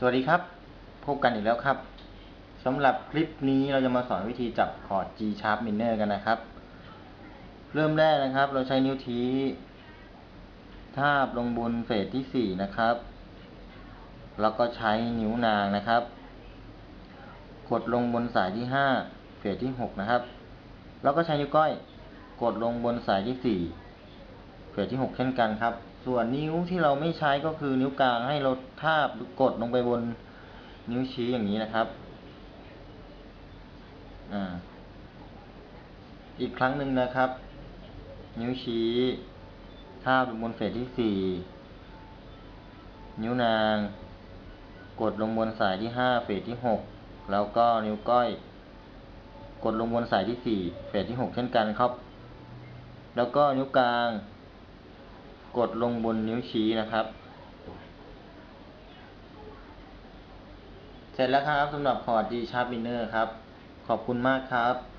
สวัสดีครับ พบกันอีกแล้วครับสำหรับคลิปนี้เราจะมาสอนวิธีจับคอร์ด G sharp minor กันนะครับ เริ่มแรกนะครับ เราใช้นิ้วชี้ทาบลงบนเฟสที่ 4 นะครับ แล้วก็ใช้นิ้วนางนะครับ กดลงบนสายที่ 5 เฟสที่ 6 นะครับ แล้วก็ใช้นิ้วก้อย กดลงบนสายที่ 4 เฟสที่ 6 เช่นกันครับ ส่วนนิ้วที่เราไม่ใช้ก็คือนิ้วกลางให้เราทาบหรือกดลงไปบนนิ้วชี้อย่างนี้นะครับอ่าอีกครั้งหนึ่งนะครับ นิ้วชี้ทาบลงบนเฟสที่4นิ้วนาง กดลงบนสายที่5เฟสที่6แล้วก็นิ้วก้อย กดลงบนสายที่4เฟสที่6เช่นกันครับ แล้วก็นิ้วกลาง กดลงบนนิ้วชี้นะครับ เสร็จแล้วครับสำหรับคอร์ด G sharp minor ครับ ขอบคุณมากครับ